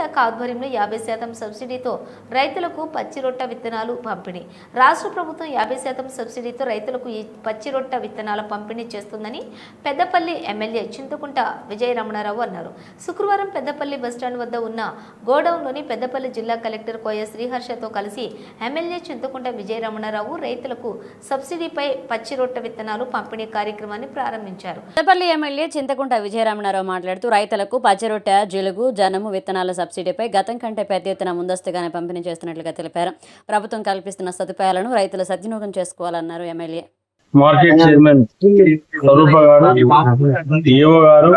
శాఖ ఆధ్వర్యంలో యాభై శాతం సబ్సిడీతో రైతులకు పచ్చి రొట్ట విత్తనాలు పంపిణీ. రాష్ట్ర ప్రభుత్వం యాభై శాతం సబ్సిడీతో రైతులకు ఈ పచ్చి రొట్ట విత్తనాల పంపిణీ చేస్తుందని పెద్దపల్లి ఎమ్మెల్యే చింతకుంట విజయ రమణారావు అన్నారు. శుక్రవారం పెద్దపల్లి బస్టాండ్ వద్ద ఉన్న గోడౌన్లోని పెద్దపల్లి జిల్లా కలెక్టర్ కోయ శ్రీహర్షతో కలిసి ఎమ్మెల్యే చింతకుంట విజయ రమణారావు రైతులకు సబ్సిడీపై పచ్చి రొట్ట విత్తనాలు పంపిణీ కార్యక్రమాన్ని ప్రారంభించారు. పెద్దపల్లి ఎమ్మెల్యే చింతకుంట విజయరమణారావు మాట్లాడుతూ రైతులకు పచ్చిరొట్ట జిలుగు జనము విత్తనాల సబ్సిడీపై గతం కంటే పెద్ద ఎత్తున ముందస్తుగానే పంపిణీ చేస్తున్నట్లుగా తెలిపారు. ప్రభుత్వం కల్పిస్తున్న సదుపాయాలను రైతులు సద్వినియోగం చేసుకోవాలన్నారు ఎమ్మెల్యే. మార్కెట్ చైర్మన్ స్వరూప గారు ఈఓ గారు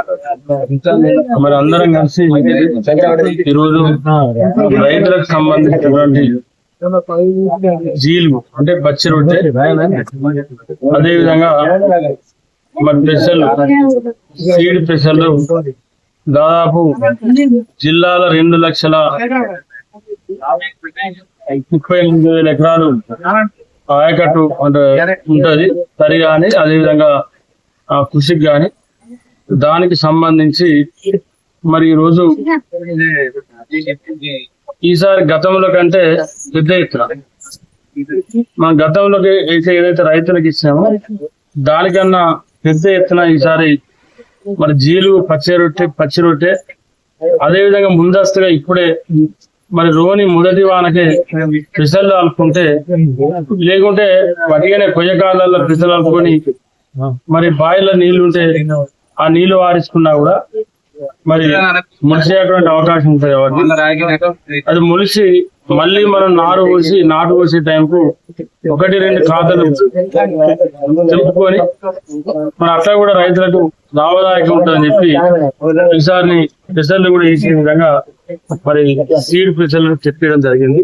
మరి అందరం కలిసి ఈరోజు రైతులకు సంబంధించినటువంటి జీలు అంటే పచ్చి రొట్టె అదే విధంగా మరి పెసలు సీడ్ పెసలు దాదాపు జిల్లాల రెండు లక్షల ముప్పై ఎనిమిది వేల ఎకరాలు ఆయకట్టు ఉంటది. సరి గాని అదేవిధంగా ఆ కృషికి కానీ దానికి సంబంధించి మరి ఈరోజు రోజు ఈసారి గతంలో కంటే పెద్ద ఎత్తున మన గతంలోకి అయితే ఏదైతే రైతులకు ఇచ్చామో దానికన్నా పెద్ద ఎత్తున ఈసారి మరి జీలు పచ్చి రొట్టె పచ్చి రొట్టె. అదే విధంగా ముందస్తుగా ఇప్పుడే మరి రోని మొదటి వానకే పిసలు అలుపుకుంటే లేకుంటే వడిగానే కొయ్యకాలలో పిసలు అలుపుకొని మరి బావిలో నీళ్ళు ఉంటే ఆ నీళ్ళు వారించుకున్నా కూడా మరి ములిసేటువంటి అవకాశం ఉంటుంది. కాబట్టి అది ములిసి మళ్ళీ మనం నారు పోసి నాటు పోసే టైంకు ఒకటి రెండు ఖాతాలు తెలుపుకొని మన అట్లా కూడా రైతులకు లాభదాయకం ఉంటుందని చెప్పి ఈసారి పెసర్లు కూడా ఇచ్చే విధంగా మరి సీడ్ పెసర్లు చెప్పడం జరిగింది.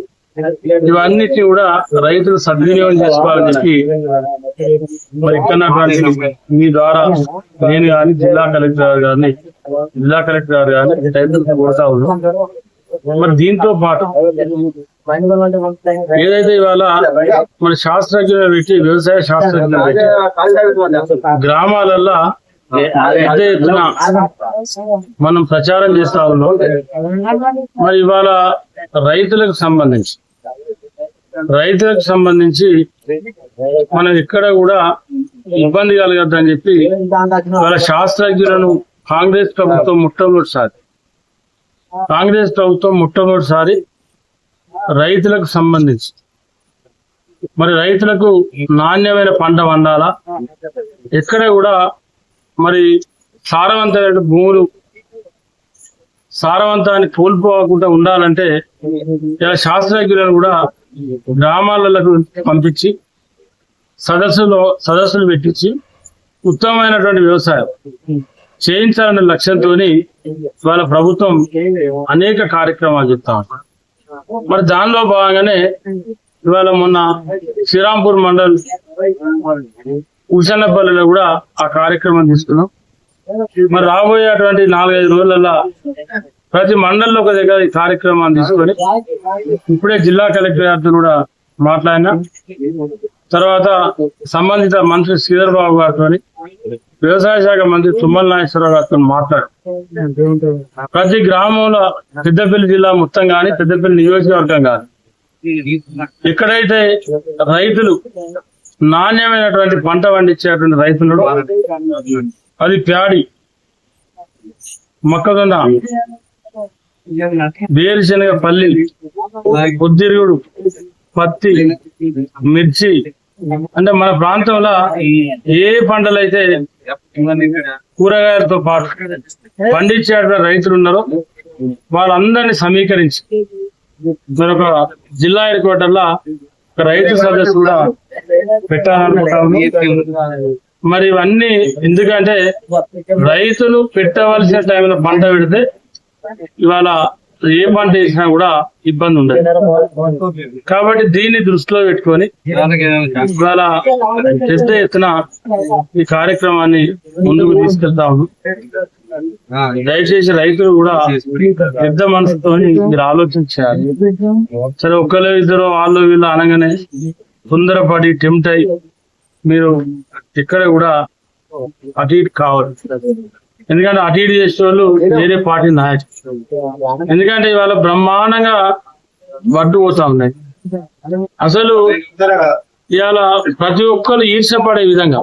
ఇవన్నిటిని కూడా రైతులు సద్వినియోగం చేసుకోవాలని చెప్పి మరి ఇక్కడ మీ ద్వారా నేను కానీ జిల్లా కలెక్టర్ గారు కానీ జిల్లా కలెక్టర్ గారు కానీ రైతులకు కోరుతా ఉన్నాం. మరి దీంతో పాటు ఏదైతే ఇవాళ మన శాస్త్రజ్ఞులు పెట్టి వ్యవసాయ శాస్త్రజ్ఞులు పెట్టి గ్రామాలల్లో పెద్ద ఎత్తున మనం ప్రచారం చేస్తా ఉన్నాం. మరి ఇవాళ రైతులకు సంబంధించి రైతులకు సంబంధించి మనం ఎక్కడ కూడా ఇబ్బంది కలగద్దని చెప్పి వాళ్ళ శాస్త్రజ్ఞులను కాంగ్రెస్ ప్రభుత్వం మొట్టమొదటిసారి కాంగ్రెస్ ప్రభుత్వం మొట్టమొదటిసారి రైతులకు సంబంధించి మరి రైతులకు నాణ్యమైన పంట వండాలా? ఎక్కడ కూడా మరి సారవంతమైన భూములు సారవంతాన్ని కోల్పోకుండా ఉండాలంటే ఇలా శాస్త్రజ్ఞులను కూడా గ్రామాలకు పంపించి సదస్సులో సదస్సులు పెట్టించి ఉత్తమమైనటువంటి వ్యవసాయం చేయించాలనే లక్ష్యంతో ఇవాళ ప్రభుత్వం అనేక కార్యక్రమాలు చెప్తా మరి దానిలో భాగంగానే ఇవాళ మొన్న శ్రీరాంపూర్ మండల్ ఉషన్నపల్లిలో కూడా ఆ కార్యక్రమం తీసుకున్నాం. మరి రాబోయేటువంటి నాలుగైదు రోజులలో ప్రతి మండల్లో ఒక దగ్గర ఈ కార్యక్రమాన్ని తీసుకొని ఇప్పుడే జిల్లా కలెక్టర్ గారితో కూడా మాట్లాడినా. తర్వాత సంబంధిత మంత్రి శ్రీధర్ బాబు గారితో వ్యవసాయ శాఖ మంత్రి తుమ్మల నాగేశ్వరరావు గారితో మాట్లాడు. ప్రతి గ్రామంలో పెద్దపల్లి జిల్లా మొత్తం కానీ పెద్దపల్లి నియోజకవర్గం కానీ ఎక్కడైతే రైతులు నాణ్యమైనటువంటి పంట పండించేటువంటి రైతులు అది ప్యాడి మొక్కజొన్న వేరుశనగ పల్లి పొద్దిరుగుడు పత్తి మిర్చి అంటే మన ప్రాంతంలో ఏ పంటలు అయితే కూరగాయలతో పాటు పండించేటువంటి రైతులు ఉన్నారో వాళ్ళందరినీ సమీకరించి మరొక జిల్లా హెడ్ క్వార్టర్లో ఒక రైతు సదస్సు కూడా పెట్టాలనుకుంటాము. మరి ఇవన్నీ ఎందుకంటే రైతులు పెట్టవలసిన టైంలో పంట పెడితే ఇవాళ ఏ పంట వేసినా కూడా ఇబ్బంది ఉండదు. కాబట్టి దీన్ని దృష్టిలో పెట్టుకొని ఇవాళ పెద్ద ఎత్తున ఈ కార్యక్రమాన్ని ముందుకు తీసుకెళ్తాము. దయచేసి రైతులు కూడా పెద్ద మనసుతో మీరు ఆలోచించాలి సరే ఒక్కరు ఇద్దరు వాళ్ళు వీళ్ళు అనగానే తొందరపడి టెంప్ట్ అయి మీరు ఇక్కడ కూడా అటు ఇటు కావాలి ఎందుకంటే అటు ఇటు చేసే వాళ్ళు వేరే పార్టీ నాయకులు. ఎందుకంటే ఇవాళ బ్రహ్మాండంగా వడ్డు పోతా ఉన్నాయి. అసలు ఇవాళ ప్రతి ఒక్కరు ఈర్షపడే విధంగా.